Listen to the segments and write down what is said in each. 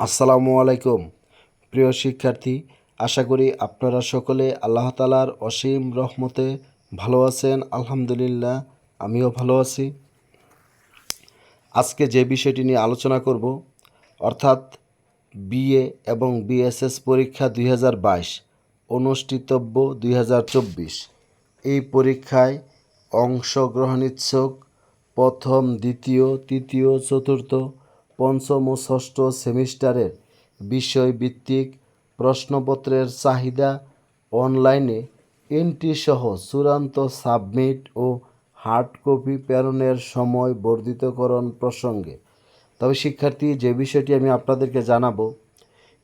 আসসালামু আলাইকুম। প্রিয় শিক্ষার্থী, আশা করি আপনারা সকলে আল্লাহ তালার অসীম রহমতে ভালো আছেন, আলহামদুলিল্লাহ, আমিও ভালো আছি। আজকে যে বিষয়টি নিয়ে আলোচনা করব, অর্থাৎ বিএ এবং বিএসএস পরীক্ষা দুই হাজার বাইশ, অনুষ্ঠিতব্য দুই হাজার চব্বিশ। এই পরীক্ষায় অংশগ্রহণ ইচ্ছুক প্রথম, দ্বিতীয়, তৃতীয়, চতুর্থ পঞ্চম ও ষষ্ঠ সেমিস্টারের বিষয়ভিত্তিক প্রশ্নপত্রের চাহিদা অনলাইনে এন্ট্রি সহ চূড়ান্ত সাবমিট ও হার্ড কপি প্রেরণের সময় বর্ধিতকরণ প্রসঙ্গে। তবে শিক্ষার্থী, যে বিষয়টি আমি আপনাদেরকে জানাব,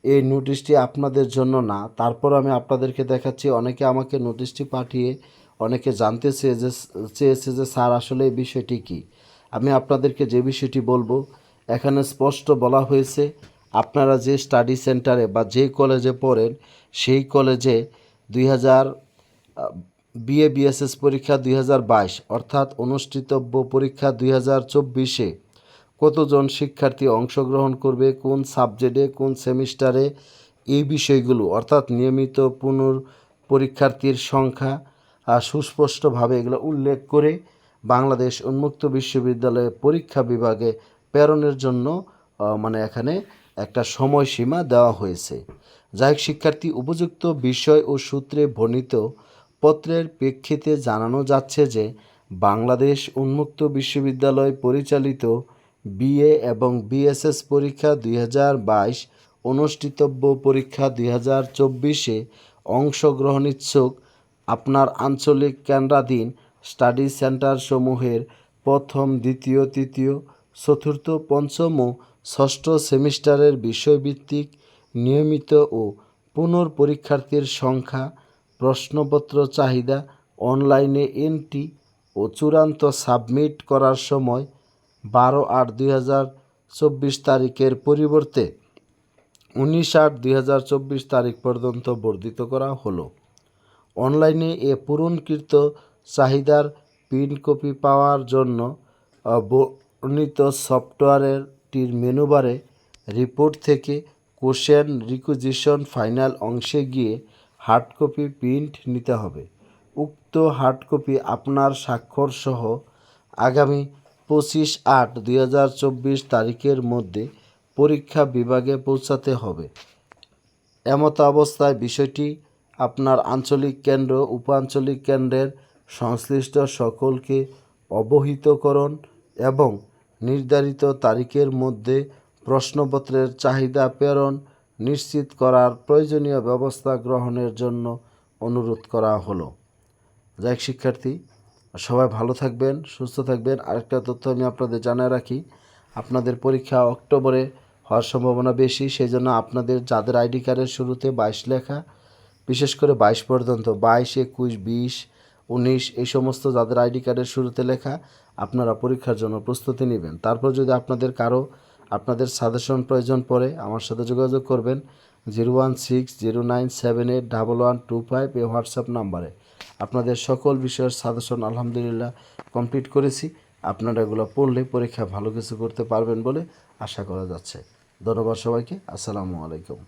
এই নোটিশটি আপনাদের জন্য না। তারপর আমি আপনাদেরকে দেখাচ্ছি, অনেকে আমাকে নোটিশটি পাঠিয়ে অনেকে জানতে চেয়েছে যে স্যার, আসলে এই বিষয়টি কী? আমি আপনাদেরকে যে বিষয়টি বলব এখানে স্পষ্ট বলা হয়েছে, আপনারা যে স্টাডি সেন্টারে বা যে কলেজে পড়েন, সেই কলেজে দুই হাজার বিএ বিএসএস পরীক্ষা দুই হাজার বাইশ, অর্থাৎ অনুষ্ঠিতব্য পরীক্ষা দুই হাজার চব্বিশে কতজন শিক্ষার্থী অংশগ্রহণ করবে, কোন সাবজেক্টে, কোন সেমিস্টারে, এই বিষয়গুলো, অর্থাৎ নিয়মিত পুনর পরীক্ষার্থীর সংখ্যা সুস্পষ্টভাবে এগুলো উল্লেখ করে বাংলাদেশ উন্মুক্ত বিশ্ববিদ্যালয়ে পরীক্ষা বিভাগে প্রেরণের জন্য মানে এখানে একটা সময়সীমা দেওয়া হয়েছে। যাই শিক্ষার্থী উপযুক্ত বিষয় ও সূত্রে বর্ণিত পত্রের প্রেক্ষিতে জানানো যাচ্ছে যে, বাংলাদেশ উন্মুক্ত বিশ্ববিদ্যালয় পরিচালিত বিএ এবং বিএসএস পরীক্ষা দুই হাজার বাইশ, অনুষ্ঠিতব্য পরীক্ষা দুই হাজার চব্বিশে অংশগ্রহণ ইচ্ছুক আপনার আঞ্চলিক কেন্দ্রাধীন স্টাডি সেন্টারসমূহের প্রথম, দ্বিতীয়, তৃতীয় চতুর্থ, পঞ্চম ও ষষ্ঠ সেমিস্টারের বিষয়ভিত্তিক, নিয়মিত ও পুনর পরীক্ষার্থীর সংখ্যা, প্রশ্নপত্র চাহিদা, অনলাইনে এন্ট্রি ও চূড়ান্ত সাবমিট করার সময় বারো আট দুই হাজার চব্বিশ তারিখের পরিবর্তে উনিশ আট দুই হাজার চব্বিশ তারিখ পর্যন্ত বর্ধিত করা হলো। অনলাইনে এ পূরণকৃত চাহিদার প্রিন্ট কপি পাওয়ার জন্য আহ, বর্ণিত সফটওয়্যারটির মেনুবারে রিপোর্ট থেকে কোশ্চেন রিকুইজিশন ফাইনাল অংশে গিয়ে হার্ড কপি প্রিন্ট নিতে হবে। উক্ত হার্ড কপি আপনার স্বাক্ষর সহ আগামী পঁচিশ আট দুই হাজার চব্বিশ তারিখের মধ্যে পরীক্ষা বিভাগে পৌঁছাতে হবে। এমত অবস্থায় বিষয়টি আপনার আঞ্চলিক কেন্দ্র উপাঞ্চলিক কেন্দ্রের সংশ্লিষ্ট সকলকে অবহিতকরণ এবং নির্ধারিত তারিখের মধ্যে প্রশ্নপত্রের চাহিদা প্রেরণ নিশ্চিত করার প্রয়োজনীয় ব্যবস্থা গ্রহণের জন্য অনুরোধ করা হলো। যাই শিক্ষার্থী, সবাই ভালো থাকবেন, সুস্থ থাকবেন। আরেকটা তথ্য আমি আপনাদের জানায় রাখি, আপনাদের পরীক্ষা অক্টোবরে হওয়ার সম্ভাবনা বেশি সেই জন্য আপনাদের যাদের আইডি কার্ডের শুরুতে বাইশ লেখা, বিশেষ করে বাইশ পর্যন্ত, বাইশ, একুশ, বিশ উনিশ, এই সমস্ত যাদের আইডি কার্ডের শুরুতে লেখা, আপনারা পরীক্ষার জন্য প্রস্তুতি নেবেন। তারপর যদি আপনাদের কারও, আপনাদের সাজেশন প্রয়োজন পড়ে, আমার সাথে যোগাযোগ করবেন zero one six, zero nine seven eight, double one two five এই হোয়াটসঅ্যাপ নাম্বারে। আপনাদের সকল বিষয়ের সাজেশন আলহামদুলিল্লাহ কমপ্লিট করেছি। আপনারা এগুলো পড়লে পরীক্ষা ভালো কিছু করতে পারবেন বলে আশা করা যাচ্ছে। ধন্যবাদ সবাইকে। আসসালামু আলাইকুম।